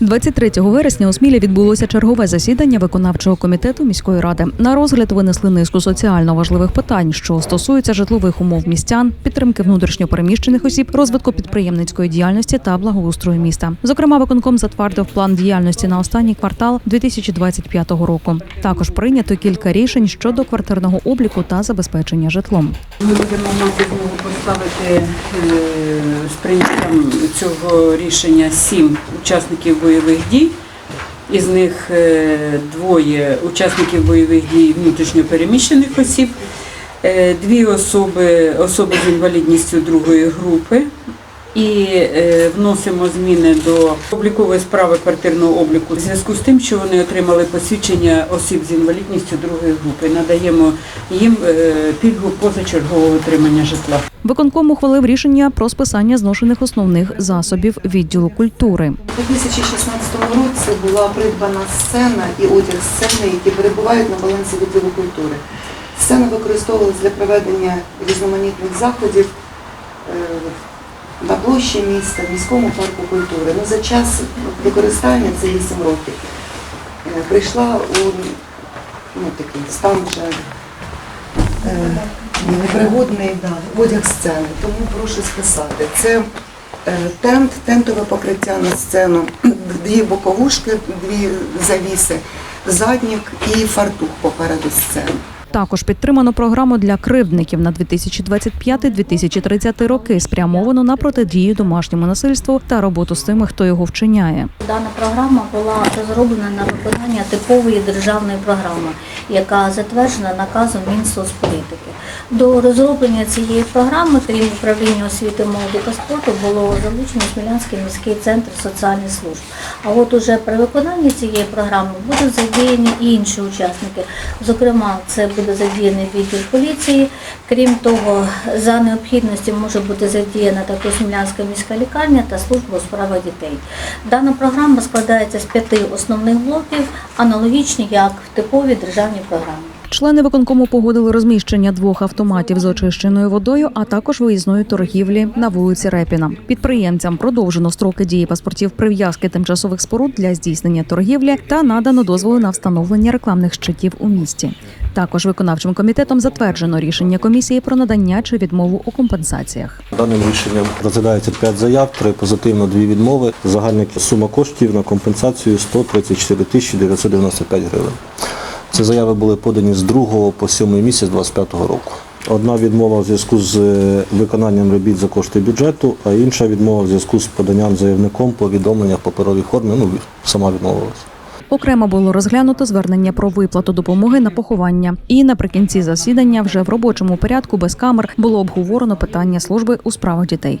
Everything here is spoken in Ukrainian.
23 вересня у Смілі відбулося чергове засідання виконавчого комітету міської ради. На розгляд винесли низку соціально важливих питань, що стосуються житлових умов містян, підтримки внутрішньопереміщених осіб, розвитку підприємницької діяльності та благоустрою міста. Зокрема, виконком затвердив план діяльності на останній квартал 2025 року. Також прийнято кілька рішень щодо квартирного обліку та забезпечення житлом. Ми будемо мати змогу поставити е, з прийняттям цього рішення сім учасників бойових дій. Із них е, двоє учасників бойових дій внутрішньопереміщених осіб, е, дві особи, особи з інвалідністю другої групи. І е, вносимо зміни до облікової справи квартирного обліку в зв'язку з тим, що вони отримали посвідчення осіб з інвалідністю другої групи. Надаємо їм е, пільгу позачергового отримання житла. Виконком ухвалив рішення про списання зношених основних засобів відділу культури. У 2016 році була придбана сцена і одяг сцени, які перебувають на балансі відділу культури. Сцена використовувалась для проведення різноманітних заходів е, на площі міста, в міському парку культури. Ну, за час використання, це 8 років, е, прийшла у ну, такий стан вже е, непригодний одяг сцени, тому прошу списати. Це е, тент, тентове покриття на сцену, дві боковушки, дві завіси, заднік і фартух попереду сцени. Також підтримано програму для кривдників на 2025-2030 роки, спрямовану на протидію домашньому насильству та роботу з тими, хто його вчиняє. Дана програма була розроблена на виконання типової державної програми, яка затверджена наказом Мінсоцполітики. До розроблення цієї програми, крім управління освіти, молоді та спорту, було залучено Смілянський міський центр соціальних служб. А от уже при виконанні цієї програми будуть задіяні і інші учасники. Зокрема, це буде задіяний відділ поліції. Крім того, за необхідності може бути задіяна також Смілянська міська лікарня та служба у справах дітей. Дана програма складається з п'яти основних блоків, аналогічні як в типовій державній програмі. Члени виконкому погодили розміщення двох автоматів з очищеною водою, а також виїзної торгівлі на вулиці Репіна. Підприємцям продовжено строки дії паспортів прив'язки тимчасових споруд для здійснення торгівлі та надано дозволи на встановлення рекламних щитів у місті. Також виконавчим комітетом затверджено рішення комісії про надання чи відмову у компенсаціях. Даним рішенням розглядається 5 заяв, 3 позитивно, 2 відмови. Загальна сума коштів на компенсацію 134 тисячі 995 гривень. Ці заяви були подані з 2 по 7 місяць 2025 року. Одна відмова в зв'язку з е, виконанням робіт за кошти бюджету, а інша відмова в зв'язку з поданням заявником повідомлення в паперовій формі. Ну, сама відмовилась. Окремо було розглянуто звернення про виплату допомоги на поховання. І наприкінці засідання вже в робочому порядку без камер було обговорено питання служби у справах дітей.